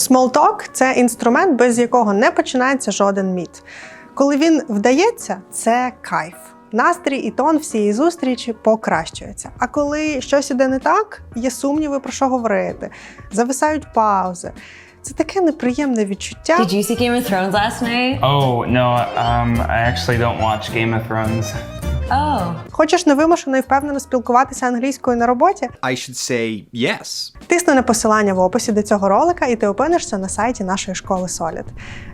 Small talk – це інструмент, без якого не починається жоден міт. Коли він вдається, це кайф. Настрій і тон всієї зустрічі покращується. А коли щось іде не так, є сумніви про що говорити, зависають паузи. Це таке неприємне відчуття. Did you see Game of Thrones last night? Oh, no, um, I actually don't watch Game of Thrones. Oh. Хочеш невимушено і впевнено спілкуватися англійською на роботі? I should say yes. Тисни на посилання в описі до цього ролика, і ти опинишся на сайті нашої школи Solid.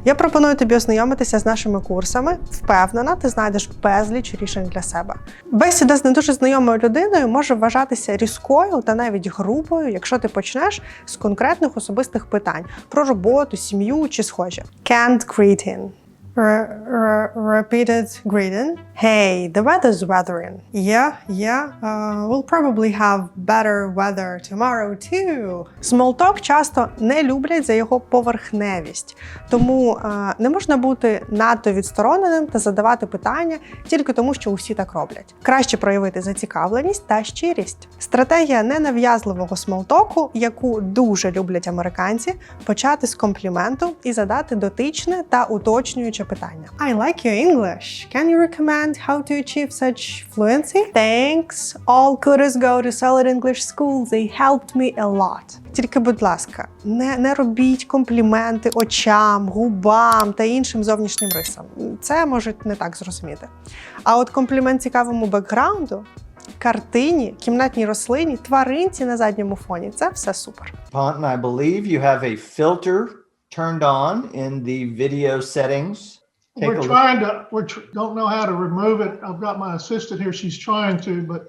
Я пропоную тобі ознайомитися з нашими курсами. Впевнена, ти знайдеш безліч рішень для себе. Бесіда з не дуже знайомою людиною може вважатися різкою та навіть грубою, якщо ти почнеш з конкретних особистих питань про роботу, сім'ю чи схожі. Can't greeting. Re- re- repeated greeting. Hey, the weather's weathering. Yeah, yeah. Uh, we'll probably have better weather tomorrow too. Talk часто не люблять за його поверхневість, тому е, не можна бути надто відстороненим та задавати питання тільки тому, що усі так роблять. Краще проявити зацікавленість та щирість. Стратегія ненав'язливого смолтоку, яку дуже люблять американці, почати з компліменту і задати дотичне та уточнююче питання. I like your English. Can you recommend how to achieve such fluency? Thanks. All kudos go to Solid English School. They helped me a lot. Тільки, будь ласка, не, не робіть компліменти очам, губам та іншим зовнішнім рисам. Це можуть не так зрозуміти. А от комплімент цікавому бекграунду, картині, кімнатній рослині, тваринці на задньому фоні це все супер. Ponton, I believe you have a filter turned on in the video settings. Take We're a look. to, we tr- don't know how to remove it. I've got my assistant here. She's trying to, but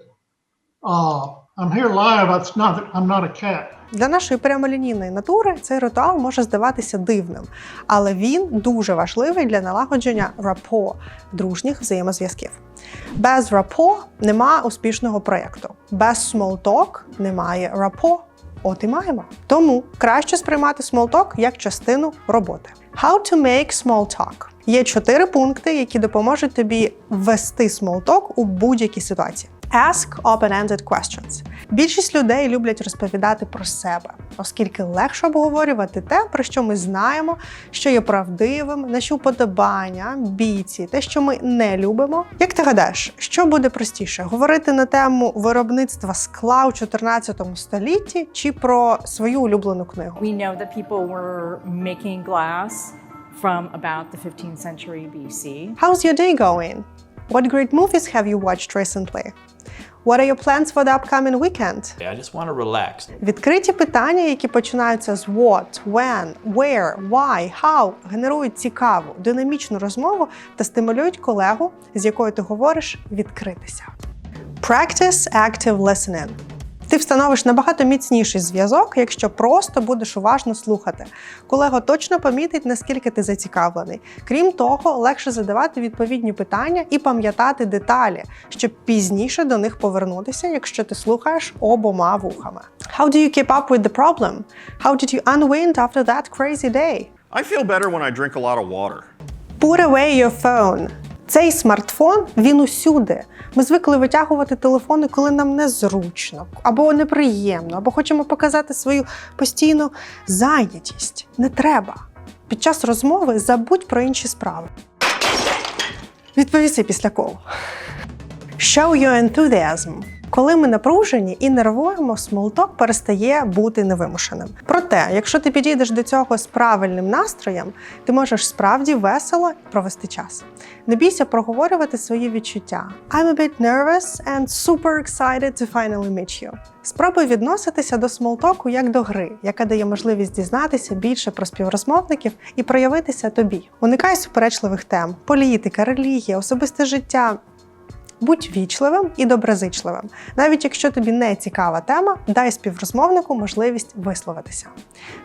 uh, I'm here live. It's not, I'm not a cat. Для нашої прямолінійної натури цей ритуал може здаватися дивним, але він дуже важливий для налагодження рапо дружніх взаємозв'язків. Без рапо нема успішного проєкту. Без small talk немає рапо. От і маємо. Тому краще сприймати смолток як частину роботи. How to make small talk. Є чотири пункти, які допоможуть тобі ввести смолток у будь-якій ситуації. Ask open-ended questions. Більшість людей люблять розповідати про себе, оскільки легше обговорювати те, про що ми знаємо, що є правдивим, наші вподобання, амбіції, те, що ми не любимо. Як ти гадаєш, що буде простіше: говорити на тему виробництва скла у 14 столітті чи про свою улюблену книгу? We know that people were making glass from about the 15th century BC. How's your day going? What great movies have you watched recently? What are your plans for the upcoming weekend? I just want to relax. Відкриті питання, які починаються з what, when, where, why, how, генерують цікаву, динамічну розмову та стимулюють колегу, з якою ти говориш, відкритися. Practice active listening. Ти встановиш набагато міцніший зв'язок, якщо просто будеш уважно слухати. Колега точно помітить, наскільки ти зацікавлений. Крім того, легше задавати відповідні питання і пам'ятати деталі, щоб пізніше до них повернутися, якщо ти слухаєш обома вухами. How do you keep up with the problem? How did you unwind after that crazy day? I feel better when I drink a lot of water. Put away your phone. Цей смартфон він усюди. Ми звикли витягувати телефони, коли нам незручно, або неприємно, або хочемо показати свою постійну зайнятість. Не треба. Під час розмови забудь про інші справи. Відповіси після колу. Show your enthusiasm. Коли ми напружені і нервуємо, смолток перестає бути невимушеним. Проте, якщо ти підійдеш до цього з правильним настроєм, ти можеш справді весело провести час. Не бійся проговорювати свої відчуття. I'm a bit nervous and super excited to finally meet you. Спробуй відноситися до смолтоку як до гри, яка дає можливість дізнатися більше про співрозмовників і проявитися тобі. Уникай суперечливих тем: політика, релігія, особисте життя. Будь вічливим і доброзичливим. Навіть якщо тобі не цікава тема, дай співрозмовнику можливість висловитися.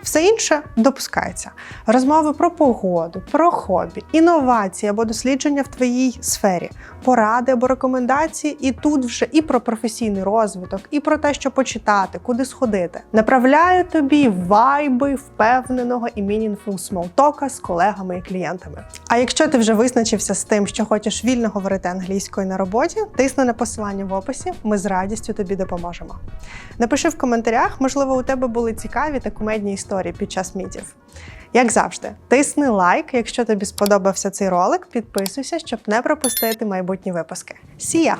Все інше допускається. Розмови про погоду, про хобі, інновації або дослідження в твоїй сфері поради або рекомендації, і тут вже і про професійний розвиток, і про те, що почитати, куди сходити. Направляю тобі вайби впевненого і мінінфул смолтока з колегами і клієнтами. А якщо ти вже визначився з тим, що хочеш вільно говорити англійською на роботі, тисни на посилання в описі. Ми з радістю тобі допоможемо. Напиши в коментарях, можливо, у тебе були цікаві та кумедні історії під час мітів. Як завжди, тисни лайк, якщо тобі сподобався цей ролик, підписуйся, щоб не пропустити майбутні випуски. Сія!